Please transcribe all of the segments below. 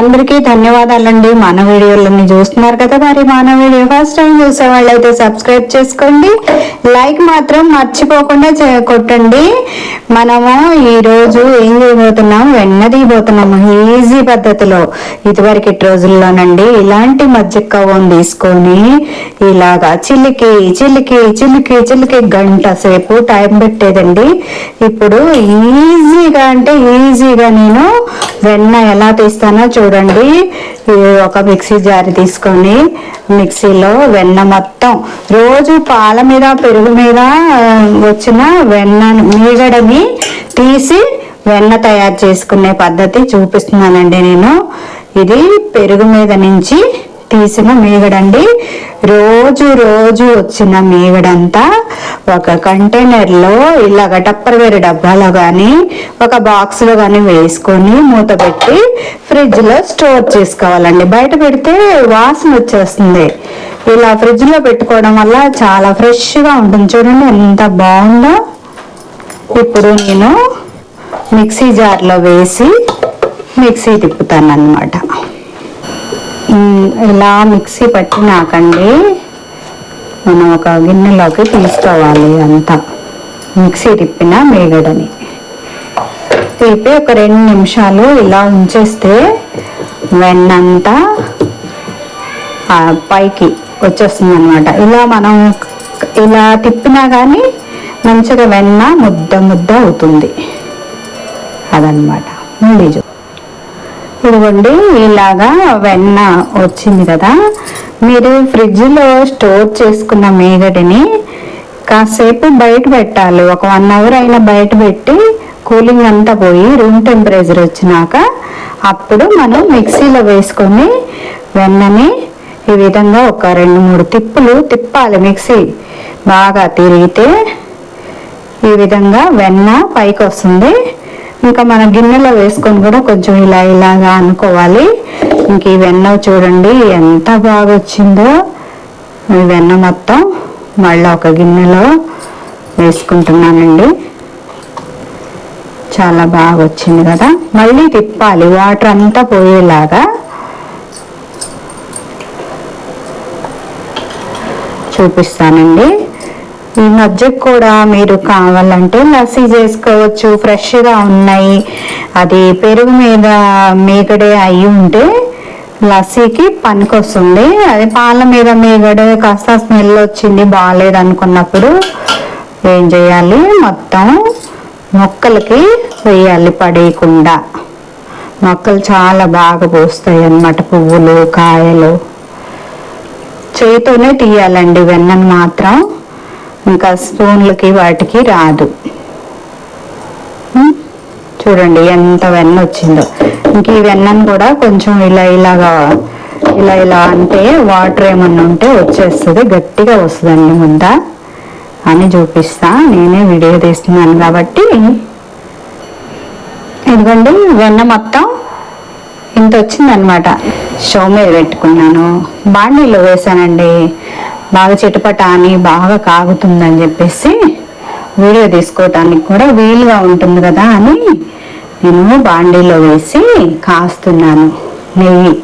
అందరికీ ధన్యవాదాలండి. మన వీడియోలన్నీ చూస్తున్నారు కదా మరి మన వీడియో ఫస్ట్ టైం చూసే వాళ్ళైతే సబ్స్క్రైబ్ చేసుకోండి. లైక్ మాత్రం మర్చిపోకుండా కొట్టండి మనము ఈరోజు ఏం చేయబోతున్నాం? వెన్న తీయబోతున్నాము ఈజీ పద్ధతిలో. ఇదివరకటి రోజుల్లోనండి ఇలాంటి మజ్జిగ కవ్వం తీసుకొని ఇలాగా చిలికి చిలికి చిలికి చిలికి గంట సేపు టైం పెట్టేదండి. ఇప్పుడు ఈజీగా అంటే ఈజీగా నేను వెన్న ఎలా తీస్తానో చూడండి. ఒక మిక్సీ జారి తీసుకొని మిక్సీలో వెన్న మొత్తం రోజు పాల మీద పెరుగు మీద వచ్చిన వెన్న మీగడని తీసి వెన్న తయారు చేసుకునే పద్ధతి చూపిస్తున్నానండి నేను. ఇది పెరుగు మీద నుంచి తీసిన మీగడండి. రోజు రోజు వచ్చిన మీగడంతా ఒక కంటైనర్లో ఇలాగ టప్పర్వేరు డబ్బాలో కానీ ఒక బాక్స్లో కానీ వేసుకొని మూత పెట్టి ఫ్రిడ్జ్లో స్టోర్ చేసుకోవాలండి. బయట పెడితే వాసన వచ్చేస్తుంది. ఇలా ఫ్రిడ్జ్లో పెట్టుకోవడం వల్ల చాలా ఫ్రెష్గా ఉంటుంది. చూడండి ఎంత బాగుందో. ఇప్పుడు నేను మిక్సీ జార్లో వేసి మిక్సీ తిప్పుతాను అన్నమాట ఇలా మిక్సీ పట్టినాకండి మనం ఒక గిన్నెలోకి తీసుకోవాలి అంతా. మిక్సీ తిప్పిన మేగడని. తిప్పి ఒక రెండు నిమిషాలు ఇలా ఉంచేస్తే వెన్నంతా పైకి వచ్చేస్తుంది అనమాట ఇలా మనం ఇలా తిప్పినా కానీ మంచిగా వెన్న ముద్ద ముద్ద అవుతుంది. అదనమాట మళ్ళీ ఇదిగోండి ఇలాగా వెన్న వచ్చింది కదా. మీరు ఫ్రిడ్జ్లో స్టోర్ చేసుకున్న మేగడిని కాసేపు బయట పెట్టాలి. ఒక వన్ అవర్ అయినా బయట పెట్టి కూలింగ్ అంతా పోయి రూమ్ టెంపరేచర్ వచ్చినాక అప్పుడు మనం మిక్సీలో వేసుకొని వెన్నని ఈ విధంగా ఒక రెండు మూడు తిప్పులు తిప్పాలి మిక్సీ. బాగా తిరిగితే ఈ విధంగా వెన్న పైకి వస్తుంది ఇంకా మన గిన్నెలో వేసుకొని కూడా కొంచెం ఇలా ఇలాగా అనుకోవాలి. ఇంక ఈ వెన్న చూడండి ఎంత బాగా వచ్చిందో. ఈ వెన్న మొత్తం మళ్ళీ ఒక గిన్నెలో వేసుకుంటున్నానండి. చాలా బాగా వచ్చింది కదా. మళ్ళీ తిప్పాలి వాటర్ అంతా పోయేలాగా. చూపిస్తానండి. ఈ మధ్య కూడా మీరు కావాలంటే లస్సీ చేసుకోవచ్చు ఫ్రెష్గా ఉన్నాయి. అది పెరుగు మీద మేగడే అయి ఉంటే లస్సీకి పనికొస్తుంది. అది పాల మీద మేగడే కాస్త స్మెల్ వచ్చింది బాగాలేదు అనుకున్నప్పుడు ఏం చేయాలి? మొత్తం మొక్కలకి వేయాలి పడేయకుండా. మొక్కలు చాలా బాగా పోస్తాయి అన్నమాట పువ్వులు కాయలు. చేతితోనే తీయాలండి వెన్నను మాత్రం. ఇంకా స్పూన్లకి వాటికి రాదు. చూడండి ఎంత వెన్న వచ్చిందో. ఇంక ఈ వెన్నను కూడా కొంచెం ఇలా ఇలాగా ఇలా ఇలా అంటే వాటర్ ఏమన్నా ఉంటే వచ్చేస్తుంది గట్టిగా వస్తుందండి ముద్ద అని చూపిస్తా. నేనే వీడియో తీస్తున్నాను కాబట్టి. ఎందుకండి వెన్న మొత్తం ఇంత వచ్చిందనమాట స్టవ్ మీద పెట్టుకున్నాను. బాండీలో వేసానండి. బాగా చిటపట అని బాగా కాగుతుందని చెప్పేసి వీడియో తీసుకోవటానికి కూడా వీలుగా ఉంటుంది కదా అని నేను బాండీలో వేసి కాస్తున్నాను. నెయ్యి.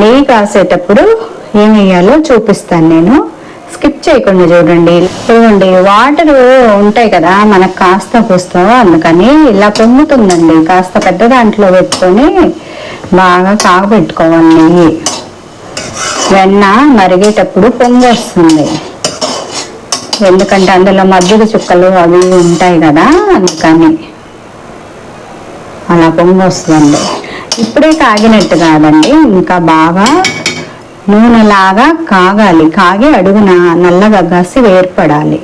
నెయ్యి కాసేటప్పుడు ఏం వేయాలో చూపిస్తాను నేను. స్కిప్ చేయకుండా చూడండి. చూడండి వాటర్ ఉంటాయి కదా మనకు కాస్త పుస్తో అందుకని ఇలా పొంగుతుందండి కాస్త పెద్ద దాంట్లో పెట్టుకొని బాగా కాగబెట్టుకోవాలి నెయ్యి. వెన్న మరిగేటప్పుడు పొంగొస్తుంది ఎందుకంటే అందులో మజ్జిగ చుక్కలు అవి ఉంటాయి కదా అందుకని అలా పొంగి వస్తుంది. ఇప్పుడే కాగినట్టు కాదండి ఇంకా బాగా నూనెలాగా కాగాలి. కాగి అడుగున నల్లగా గసి వేర్పడాలి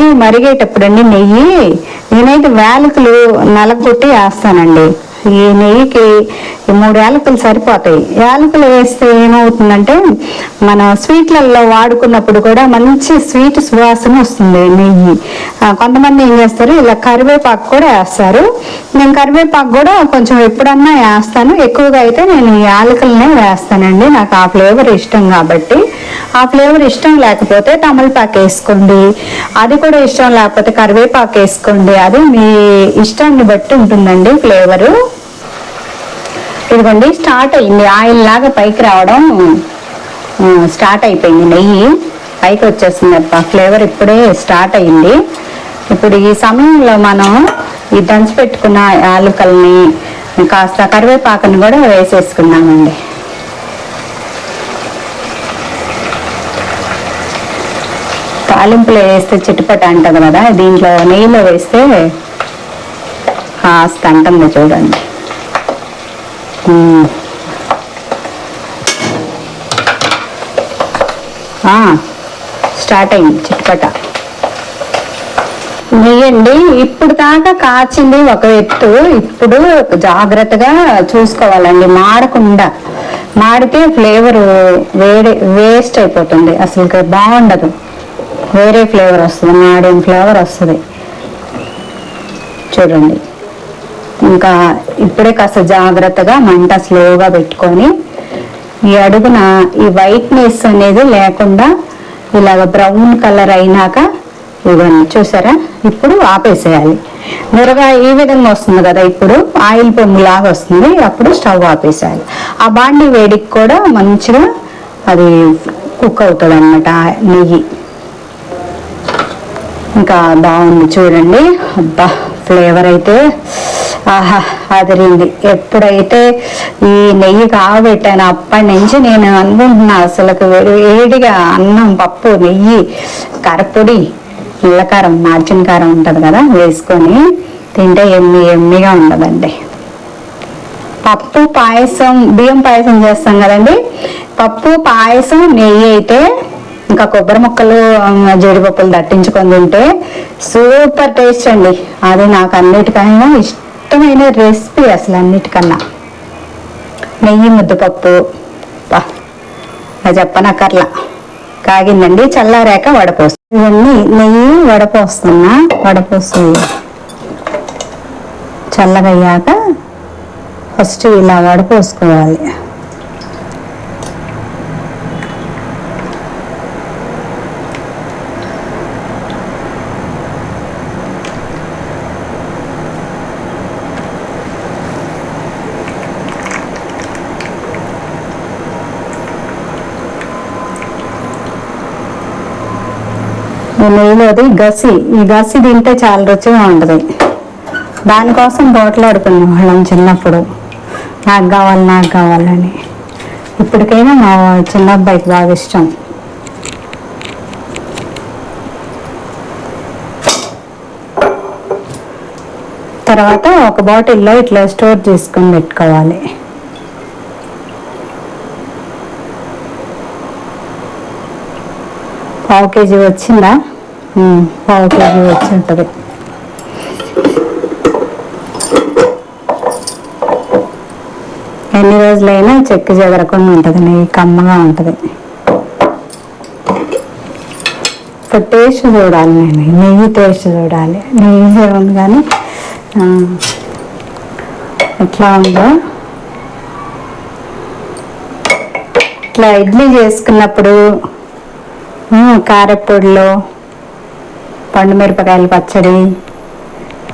ఈ మరిగేటప్పుడండి నెయ్యి. నేనైతే వేలకులు నలగొట్టి వేస్తానండి. ఈ నెయ్యికి ఈ మూడు యాలకులు సరిపోతాయి. యాలకులు వేస్తే ఏమవుతుందంటే మన స్వీట్లలో వాడుకున్నప్పుడు కూడా మంచి స్వీట్ సువాసన వస్తుంది నెయ్యి. కొంతమంది ఏం చేస్తారు ఇలా కరివేపాకు కూడా వేస్తారు. నేను కరివేపాకు కూడా కొంచెం ఎప్పుడన్నా వేస్తాను. ఎక్కువగా అయితే నేను ఈ యాలకులనే వేస్తానండి. నాకు ఆ ఫ్లేవర్ ఇష్టం కాబట్టి. ఆ ఫ్లేవర్ ఇష్టం లేకపోతే తమలపాకు వేసుకోండి. అది కూడా ఇష్టం లేకపోతే కరివేపాకు వేసుకోండి. అది మీ ఇష్టాన్ని బట్టి ఉంటుందండి ఫ్లేవరు. ఇదిగోండి స్టార్ట్ అయింది ఆయిల్ లాగా పైకి రావడం స్టార్ట్ అయిపోయింది నెయ్యి. పైకి వచ్చేస్తుంది అప్ప ఫ్లేవర్ ఇప్పుడే స్టార్ట్ అయింది ఇప్పుడు ఈ సమయంలో మనం ఈ దంచి పెట్టుకున్న యాలకల్ని కాస్త కరివేపాకుని కూడా వేసేసుకున్నామండి తాలింపులో వేస్తే చిట్టుపట అంటది కదా దీంట్లో నెయ్యిలో వేస్తే కాస్త అంటుంది చూడండి. స్టార్ట్ అయింది చిట్పట. నెయ్యండి ఇప్పుడు దాకా కాచింది ఒక ఎత్తు ఇప్పుడు జాగ్రత్తగా చూసుకోవాలండి మాడకుండా. మాడితే ఫ్లేవర్ వేడి వేస్ట్ అయిపోతుంది అసలు బాగుండదు. వేరే ఫ్లేవర్ వస్తుంది మాడిన ఫ్లేవర్ వస్తుంది. చూడండి. ఇంకా ఇప్పుడే కాస్త జాగ్రత్తగా మంట స్లోగా పెట్టుకొని ఈ అడుగున ఈ వైట్నెస్ అనేది లేకుండా ఇలాగ బ్రౌన్ కలర్ అయినాక ఇవన్నీ చూసారా? ఇప్పుడు ఆపేసేయాలి. మిరగా ఈ విధంగా వస్తుంది కదా ఇప్పుడు? ఆయిల్ పొమ్ము లాగా వస్తుంది. అప్పుడు స్టవ్ ఆపేసేయాలి. ఆ బాండి వేడికి కూడా మంచిగా అది కుక్ అవుతుంది అనమాట నెయ్యి. ఇంకా బాగుంది చూడండి. అబ్బా ఫ్లేవర్ అయితే ఆహా అదిరింది. ఎప్పుడైతే ఈ నెయ్యి కాగబెట్టాను అప్పటి నుంచి నేను అనుకుంటున్నా అసలు వేడిగా అన్నం పప్పు నెయ్యి కారపొడి ఇళ్ళకారం మార్చిన కారం ఉంటుంది కదా వేసుకొని తింటే ఎమ్మి ఎమ్మిగా ఉండదండి. పప్పు పాయసం బియ్యం పాయసం చేస్తాం కదండి. పప్పు పాయసం నెయ్యి అయితే ఇంకా కొబ్బరి ముక్కలు జీడిపప్పులు దట్టించుకొని తింటే సూపర్ టేస్ట్ అండి. అది నాకు అన్నిటికైనా ఇష్టం. ఇష్టమైన రెసిపీ అసలు అన్నిటికన్నా నెయ్యి ముద్దపప్పు. అది చెప్పనక్కర్లా. కాగిందండి చల్లారాక వడపోసు ఇవన్నీ నెయ్యి వడపోస్తున్నా వడపోసు చల్లగయ్యాక ఫస్ట్ ఇలా వడపోసుకోవాలి. నెయ్యిలోది గసి ఈ గసి తింటే చాలా రుచిగా ఉంటుంది. దానికోసం పోట్లాడుకునే వాళ్ళం చిన్నప్పుడు. నాకు కావాలి నాకు కావాలని ఇప్పటికైనా మా చిన్న అబ్బాయికి బాగా ఇష్టం. తర్వాత ఒక బాటిల్లో ఇట్లా స్టోర్ చేసుకొని పెట్టుకోవాలి. పావు కేజీ వచ్చిందా? పావు కేజీ వచ్చి ఉంటుంది ఎన్ని రోజులైనా చెక్కు చెదరకుండా ఉంటుంది నెయ్యి కమ్మగా ఉంటుంది. ఇప్పుడు టేస్ట్ చూడాలి నేను నెయ్యి టేస్ట్ చూడాలి. నెయ్యి ఉంది కానీ ఎట్లా ఉందో. ఇట్లా ఇడ్లీ చేసుకున్నప్పుడు ఉమ్, పండు మిరపకాయల పచ్చడి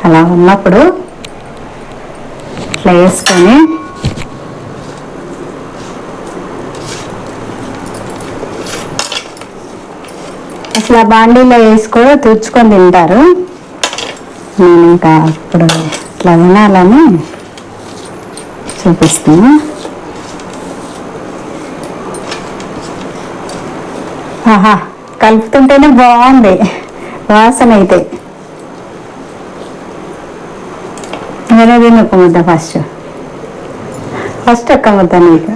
అలా ఉన్నప్పుడు ఇట్లా వేసుకొని అసలు ఆ బాండీలో వేసి కూడా తుడుచుకొని తింటారు. నేను ఇంకా ఇప్పుడు ఇట్లా తినాలని చూపిస్తున్నాను ఆహా కలుపుతుంటేనే బాగుంది. వాసన అయితే వేరే తిని ఒక ముద్ద ఫస్ట్. ఫస్ట్ ఒక్క ముద్ద నీకు.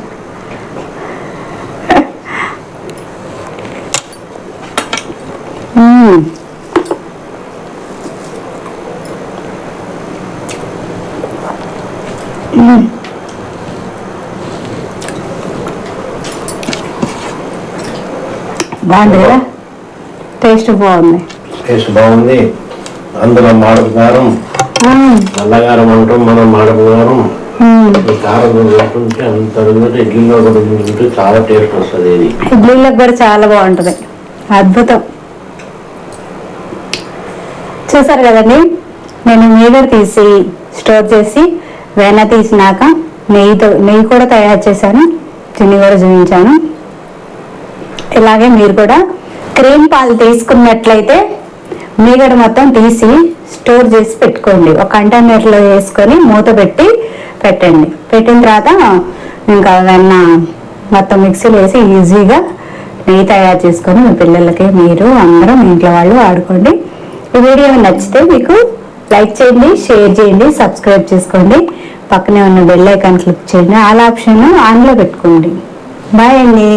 మ్మ్. బాగుంది కదా? టేస్ట్ బాగుంది. టేస్ట్ బాగుంది. అందులో మాడపు కారం. నల్లగారం అంటాం మనం మాడపు కారం. కారం అంత ఇడ్లీలో కూడా చాలా టేస్ట్ వస్తుంది ఇది కూడా చాలా బాగుంటుంది. అద్భుతం. చూసారు కదండి? నేను మీగడ తీసి స్టోర్ చేసి వెన్న తీసినాక నెయ్యితో నెయ్యి కూడా తయారు చేశాను. చిన్ని కూడా చూపించాను. ఇలాగే మీరు కూడా క్రీమ్ పాలు తీసుకున్నట్లయితే మీగడ మొత్తం తీసి స్టోర్ చేసి పెట్టుకోండి. ఒక కంటైనర్లో వేసుకొని మూత పెట్టి పెట్టండి. పెట్టిన తర్వాత ఇంకా వెన్న మొత్తం మిక్సీలో వేసి ఈజీగా నెయ్యి తయారు చేసుకొని మీ పిల్లలకి మీరు అందరం ఇంట్లో వాళ్ళు ఆడుకోండి ఈ వీడియో నచ్చితే మీకు లైక్ చేయండి షేర్ చేయండి సబ్స్క్రైబ్ చేసుకోండి. పక్కనే ఉన్న బెల్ ఐకాన్ క్లిక్ చేయండి. ఆల్ ఆప్షన్ ఆన్లో పెట్టుకోండి. బాయ్ అండి.